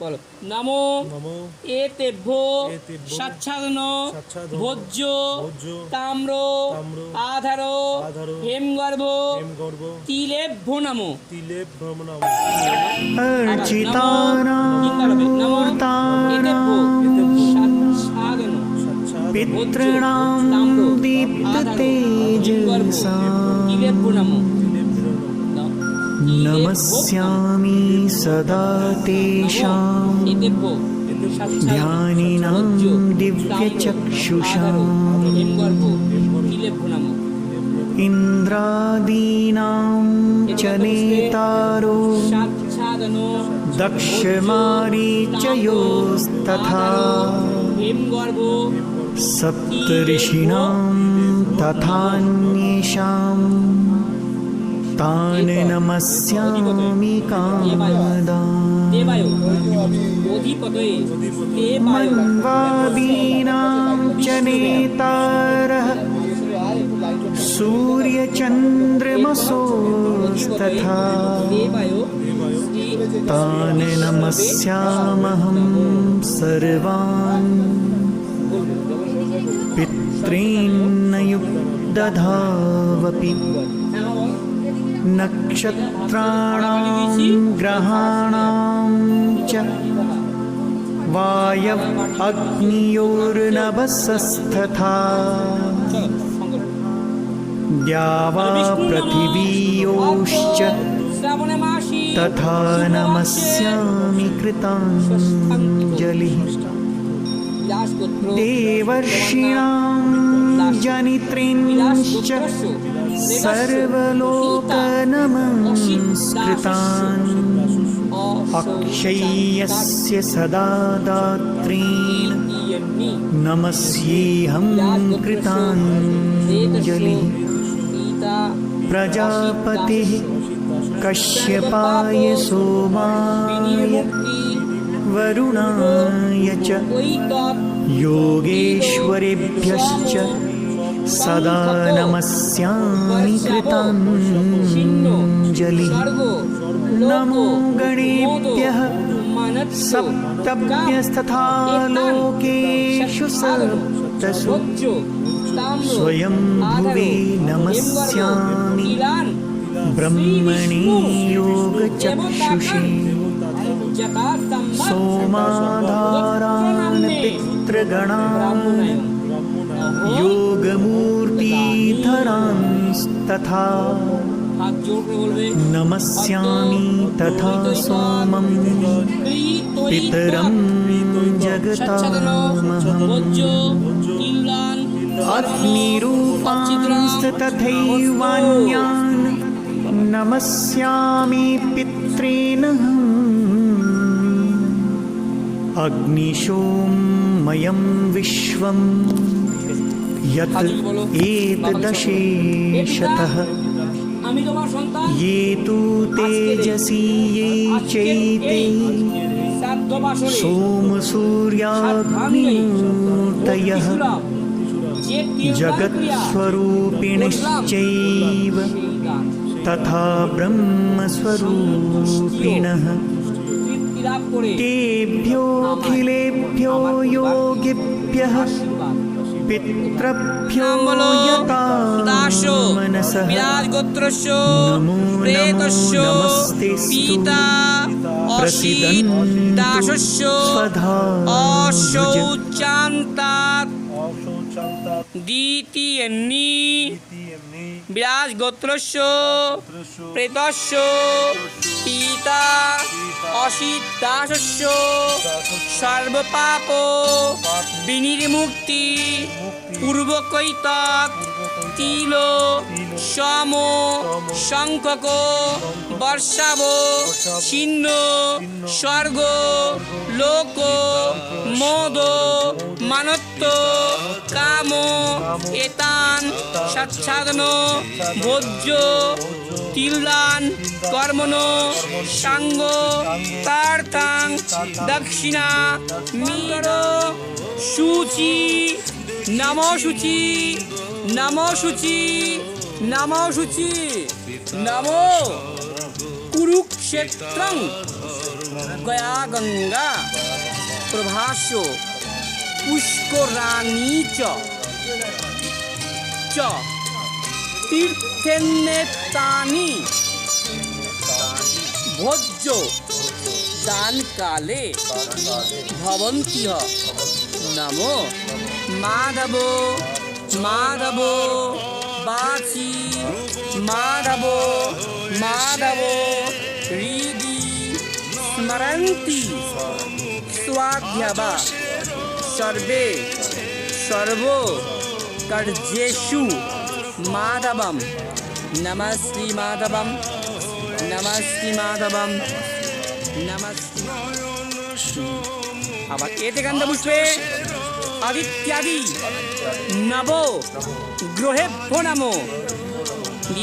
বলো। নমো। এ তেভ্য ভোজ্য। তাম্র। আধার। হেমগর্ভ। তিলেভ্য নমো। পিতৃণাম দীপ্ত নমো। नमस्यामि सदा तेषां ध्यानिनां दिव्यचक्षुषाम् इन्द्रादीनां च नेतारो दक्षमारीचयोस्तथा सप्तऋषीणां तथान्येषां न् नमस्यामि कामदाङ्गीनां च नेतारः सूर्यचन्द्रमसोस्तथा तान् नमस्यामहं सर्वान्। पितॄं न युक् दधावपि नक्षत्राणां ग्रहाणां च वायव द्यावा पृथिवीयोश्च तथा नमस्यामि कृताञ्जलिः। देवर्षिणाम् जनित्रींश्च सर्वलोकनमस्कृतान् अक्षय्यस्य सदा दात्रीन् नमस्येऽहं कृताञ्जलिः प्रजापतिः कश्यपाय सोमाय वरुणाय च। योगेश्वरेभ्यश्च सदा नमस्यामि कृताञ्जलिः। नमो गणेभ्यः सप्तभ्यस्तथा लोकेषु सप्तसु। स्वयं भुवे नमस्यामि। ब्रह्मणि योगचक्षुषे। सोमाधारान् पितृगणान् योगमूर्तिधरांस्तथा नमस्यामि तथा सोमं पितरं जगतामहम् अग्निरूपांस्तथैवान्यान् नमस्यामि पितॄनः अग्निशोमयं विश्वं यत ये तु तेजसी ये चैते। सोम सूर्याग्निमूर्तयः जगत्स्वरूपिणश्चैव तथा ब्रह्मस्वरूपिणः। तेभ्योऽखिलेभ्यो योगिभ्यः পিতৃভ্যো দাসো বিরাজ গোত্রস্য প্রেতস্য পিতা অসিত দাসস্য অশৌচান্তাত দ্বিতীয় বিরাজ গোত্রস্য প্রেতস্য পিতা অসিত দাসস্য সর্বপাপ বিনির্মুক্তি পূর্বকৈতক তিল সম শঙ্খক বর্ষাব ছিন্ন স্বর্গ লোক মোদ মানত্ব কাম এতান সাচ্ছাদন ভোজ্য তিলদান কর্মণ সাঙ্গ, তার্থাং, দক্ষিণা, মির, সূচি নম সূচি নম সূচি নম সূচি নম কুরুক্ষেত্রং, গয়া গঙ্গা প্রভাস পুষ্করাণী চ। তীর্থেন্নেতানি ভোজ্য। দান কালে ভবন্তি নমো। মাধব। মাধব। বাচি। মাধব। মাধব। হৃদি স্মরন্তি। স্বাধ্যাবা। সর্বে। সর্ব। কার্যেষু মাধবম। নমস্তি মাধবম। নমস্তি মাধবম। নমস্তি। আবার এতে কান্দ পুষ্পে আদিত্যাদি নব গ্রহে প্রণামো।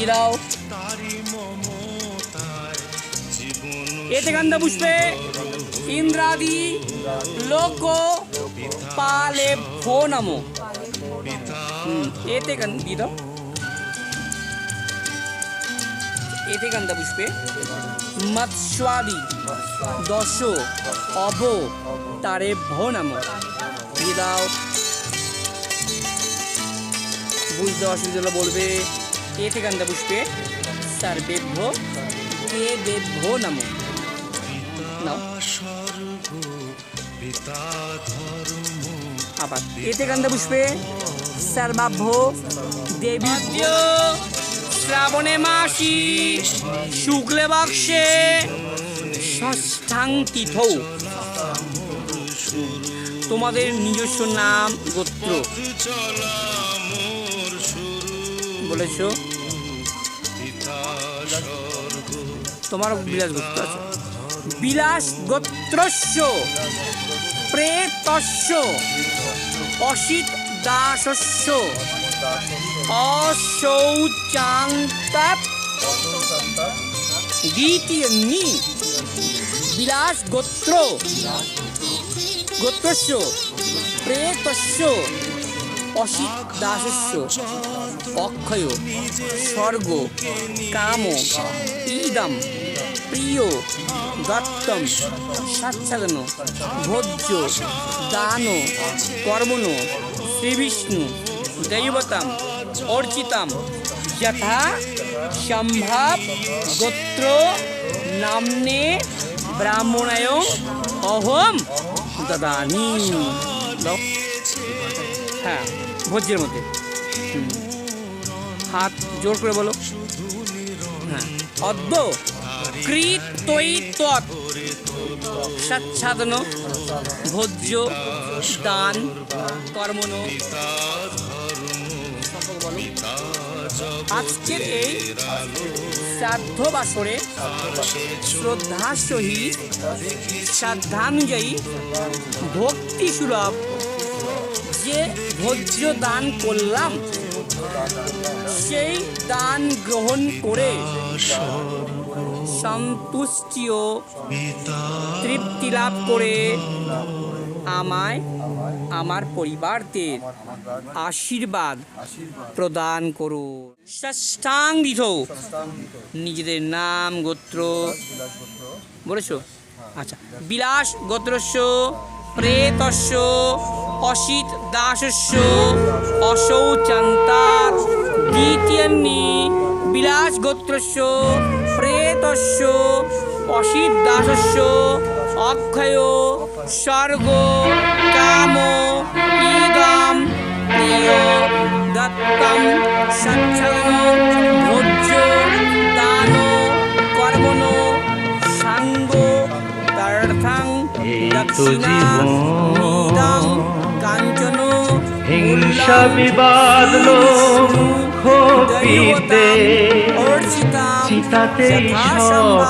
দাও এতে কান্দ পুষ্পে ইন্দ্রাদি লোক পালে হুম, এতে কান দিয়ে দাও এতে কান্দা পুষ্পে মৎস্বাদি দশ অব তারে ভো নমো দিয়ে দাও বুঝতে অসুবিধা বলবে এতে কান্দা পুষ্পে সর্বেভ্য দেবেভ্য নমো নাও আবার এতে গন্ধ পুষ্পে সর্বাভ্য দেবীভ্য শ্রাবণে মাসি, শুক্লে বাক্সে তোমাদের নিজস্ব নাম, গোত্র। বলেছ? তোমার বিলাস গোত্র আছে। বিলাস গোত্রস্য, প্রেতস্য, অসিত দাসস্য অশৌচান্তাপ দ্বিতীয় বিলাস গোত্র গোত্রস্য। প্রেতস্য। অসিত দাসস্য অক্ষয়। স্বর্গ। কাম। ইদম। প্রিয়। দত্তম সাচ্ছাদন। ভোজ্য। দান। কর্মণ। শ্রীবিষ্ণু দৈবতাম অর্চিতাম যথা সম্ভব গোত্র নামনে ব্রাহ্মণায় অহম দদানি হ্যাঁ ভোজ্যের মধ্যে হাত জোর করে বলো। হ্যাঁ অদ্য কৃতই তৎ সচ্ছাদন, ভোজ্য, দান কর্মণ আজকের এই শ্রাদ্ধ বাসরে শ্রদ্ধা সহিত শ্রদ্ধানুযায়ী ভক্তি সুলভ। যে ভোজ্য দান করলাম, সেই দান গ্রহণ করে সন্তুষ্টি ও তৃপ্তি লাভ করে আমায় আমার পরিবারদের আশীর্বাদ প্রদান করুন ষষ্ঠাঙ্গিত নিজেদের নাম গোত্র। বলেছ? আচ্ছা। বিলাস গোত্রস্য প্রেতস্য অসিত দাসস্য অশৌচান্তার দ্বিতীয়ান্নি বিলাস গোত্রস্য প্রেতস্য অসিত দাসস্য অক্ষয় স্বর্গ কাম ইদম প্রিয় দত্তম সচ্ছলন ভোজ্য দান কর্মণ সাঙ্গ তার্থাং দক্ষিণা হিংসা বিবাদ লোভ ক্ষোভিতে চিতাতেই সব।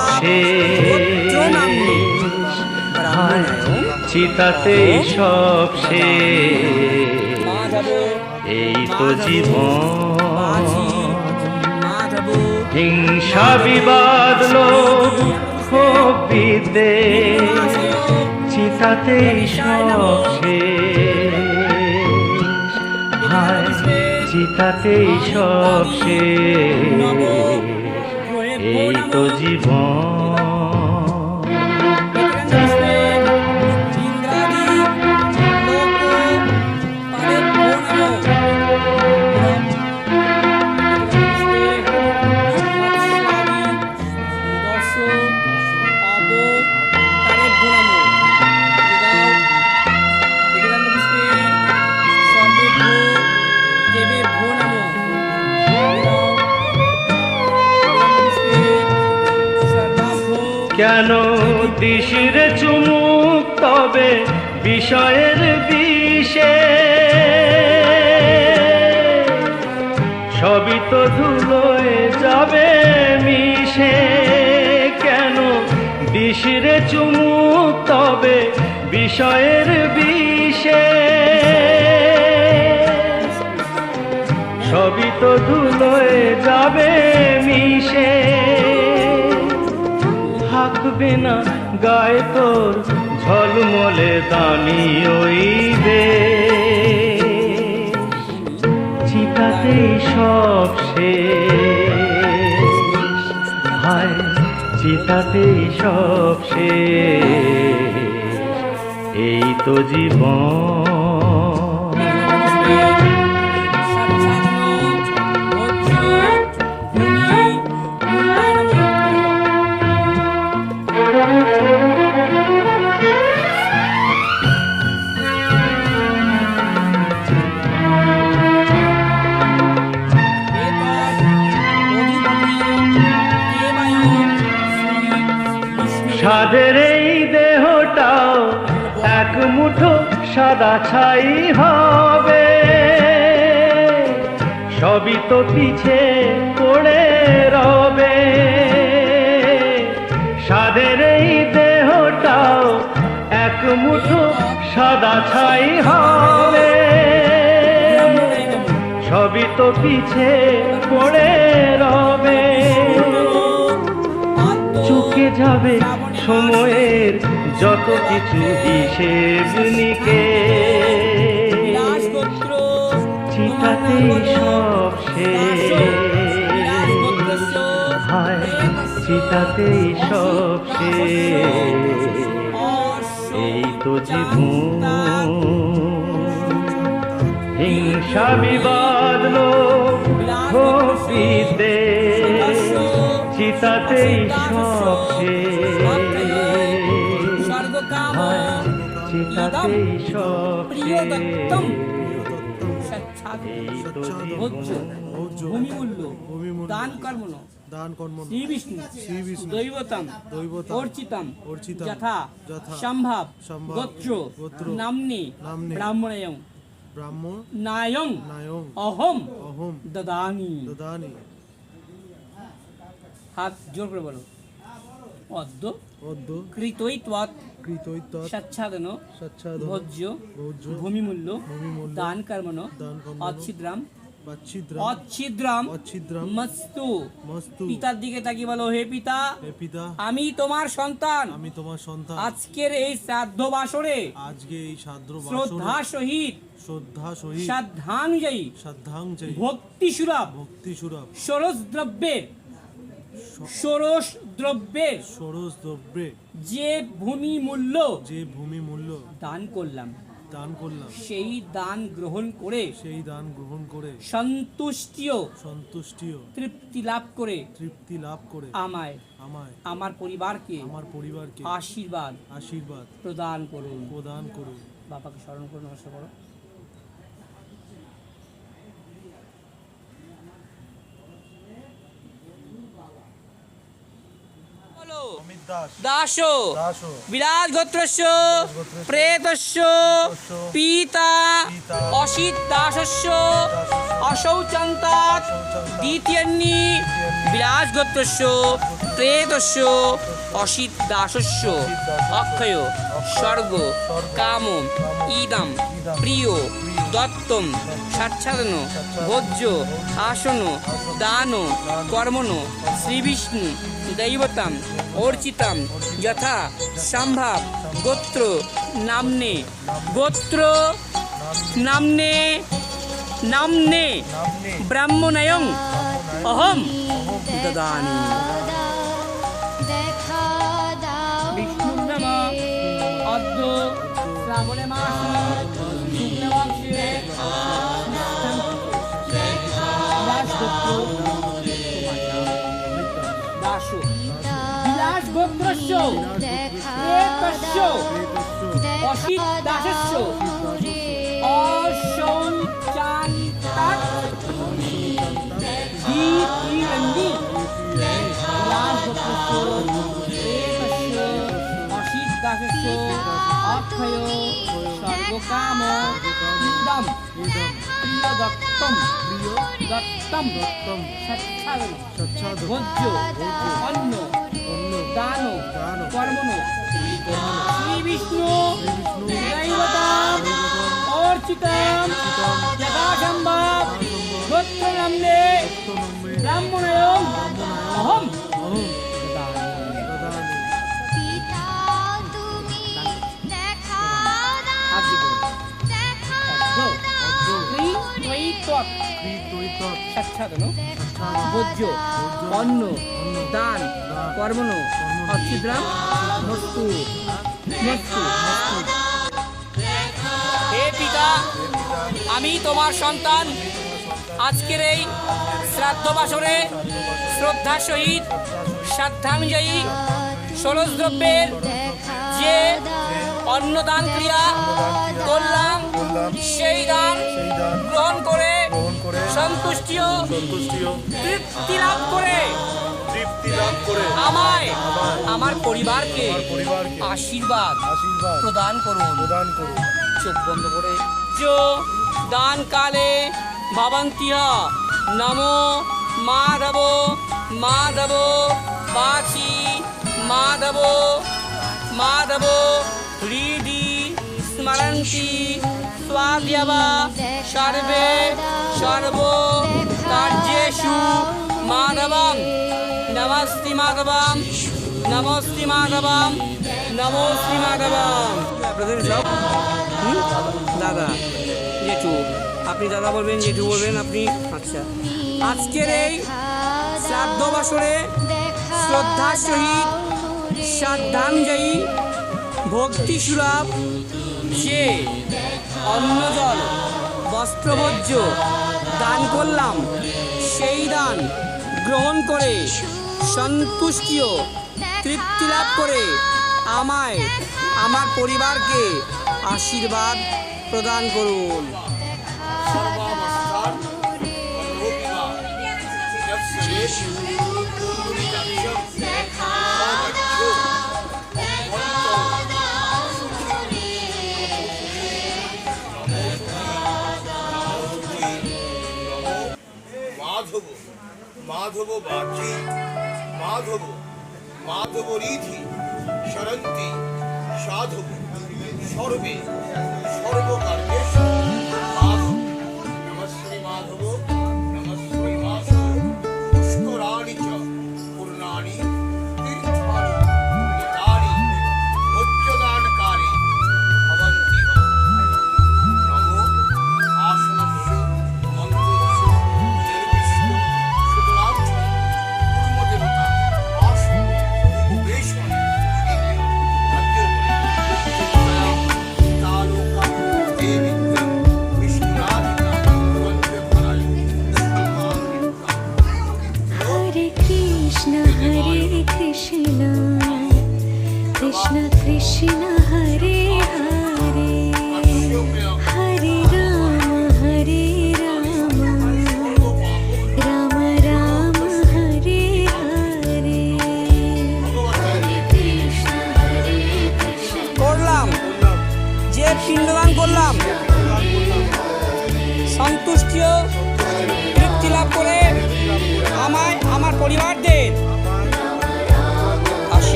হায়, চিতাতেই সব মাধব এই তো জীবন। হিংসা বিবাদ লোভ ক্ষোভিতে চিতাতেই সব শেষ। চিতাতেই সব শেষ। এই তো জীবন। কেন দিশির চুমুক তবে বিষয়ের বিষে? সবই তো ধুলোয় যাবে মিশে। কেন দিশিরে চুমুক তবে বিষয়ের বিষে? সবই তো ধুলোয় যাবে মিশে। থাকবে না গায়ে তোর ঝলমলে দামি ওইবে চিতাতেই সব শেষ। হায়, চিতাতেই সব শেষ। এই তো জীবন। সাদের এই দেহটাও এক মুঠো সাদা ছাই হবে। সবই তো পিছে পড়ে রবে। সাদের এই দেহটাও এক মুঠো সাদা ছাই হবে। সবই তো পিছে পড়ে রবে। চুকে যাবে সময়ের যত কিছু হিসেব নিকে। চিতাতেই সব হায় চিতাতেই সব এই তো জীবন হিংসা বিবাদ লোক বিদ্বেষ, চিতাতেই সব শেষ। হায় চিতাতেই সব দান কর্মণ দান কর্ম শ্রী বিষ্ণু শ্রী বিষ্ণু দৈবতম দৈবতম অর্চিতম অর্চিতম যথা যথা সম্ভব সম্ভব গোত্র গোত্র নাম্নি নাম্নি ব্রাহ্মণয়ং ব্রাহ্মণ নায়ং নায়ং অহম অহম দদানি। দদানি। হাত জোর করে বলো। অদ্য অদ্য কৃতৈত্বাৎ কৃতৈত সচ্ছাদন সচ্ছাদ ভোজ্য ভোজ্য ভূমিমূল্য ভূমিমূল্য দান কর্মণ দান কর্মণ অচ্ছিদ্রাম অচ্ছিদ্রাম অচ্ছিদ্রাম মস্তু মস্তু পিতার দিকে তাকিয়ে বলো হে পিতা হে পিতা আমি তোমার সন্তান। আমি তোমার সন্তান। আজকের এই শ্রাদ্ধ বাসরে আজকে এই সাদ্র শ্রদ্ধা সহিত শ্রদ্ধা সহিত শ্রদ্ধাঞ্জয়ী শ্রদ্ধাঞ্জলি ভক্তি সুলভ ভক্তি সুরভ ষোড়শ দ্রব্যের ষোড়শ দ্রব্যের ষোড়শ দ্রব্যে যে ভূমি মূল্য যে ভূমি মূল্য দান করলাম দান করলাম। সেই দান গ্রহণ করে সেই দান গ্রহণ করে সন্তুষ্টিও সন্তুষ্টিও তৃপ্তি লাভ করে তৃপ্তি লাভ করে আমায় আমায় আমার পরিবারকে আমার পরিবারকে আশীর্বাদ আশীর্বাদ প্রদান করুন। প্রদান করুন। বাবাকে স্মরণ করে নমস্কার করো। দাস। দাস দাস বিরাজ গোত্রস্য প্রেতস্য পিতা। অসিত দাসস্য অশৌচন্তাৎ দ্বিতীয়ন্নি। বিরাজ গোত্রস্য প্রেতস্য অসিত দাসস্য অক্ষয়। স্বর্গ। কাম। ইদম। প্রিয়। দত্তম। সাচ্ছাদন। ভোজ্য। আসন। দান। কর্মণ শ্রীবিষ্ণু। দৈবতম। অর্চিতম যথা সম্ভব গোত্র নামনে গোত্র নামনে নামনে ব্রাহ্মণয়ং অহম। দদানি দেখা দাও বিষ্ণুর নাম অদ্য শ্রাবণে মাস দেখা প্রেতস্য অসিত দাসস্য বিলাস গোত্রস্য প্রেতস্য দাসস্য অক্ষয় সর্বকাম ইদম প্রিয় দত্তম প্রিয় দত্তম দত্তম সচ্ছাদন সচ্ছাদ ভোজ্য অন্ন দান কর্মণ শ্রী বিষ্ণু দৈবতম অর্চিতম চিতম যথা সম্ভব গোত্র নামে নম্বরে অহম তুমি দেখা হাত ভোজ্য অন্ন দান কর্মণ অচ্ছিদ্রাম মস্তু হে পিতা, আমি তোমার সন্তান। আজকের এই শ্রাদ্ধ বাসরে শ্রদ্ধার সহিত শ্রাদ্ধাঞ্জয়ী ষোলশ দ্রব্যের যে অন্নদান ক্রিয়া করলাম, সেই সন্তুষ্টিও সন্তুষ্টিও তৃপ্তি লাভ করে। তৃপ্তি লাভ করে। আমায় আমার পরিবারকে পরিবারকে আশীর্বাদ আশীর্বাদ প্রদান করুন। প্রদান করুন। চোখ বন্ধ করে। যো দান কালে ভবন্তিহ নমো মাধব মাধব বাচি মাধব মাধব হৃদি স্মরন্তি। স্বাদ্যবা সর্বে সর্ব কার্যেষু মাধবম নমস্তি মাধবম নমস্তি মাধবম নমস্তি মাধবম সব দাদা, জেঠু। আপনি দাদা বলবেন, জেঠু বলবেন, আপনি আচ্ছা। আজকের এই শ্রাদ্ধ বাসরে শ্রদ্ধার সহিত শ্রাদ্ধাঞ্জয়ী ভক্তি সুলভ যে অন্নজল, বস্ত্রভোজ্য দান করলাম। সেই দান গ্রহণ করে সন্তুষ্টিও তৃপ্তি লাভ করে আমায়, আমার পরিবারকে আশীর্বাদ প্রদান করুন। মাধব বাচি মাধব মাধব রীতি সরন্তি সাধব সর্বে সর্বকার্যে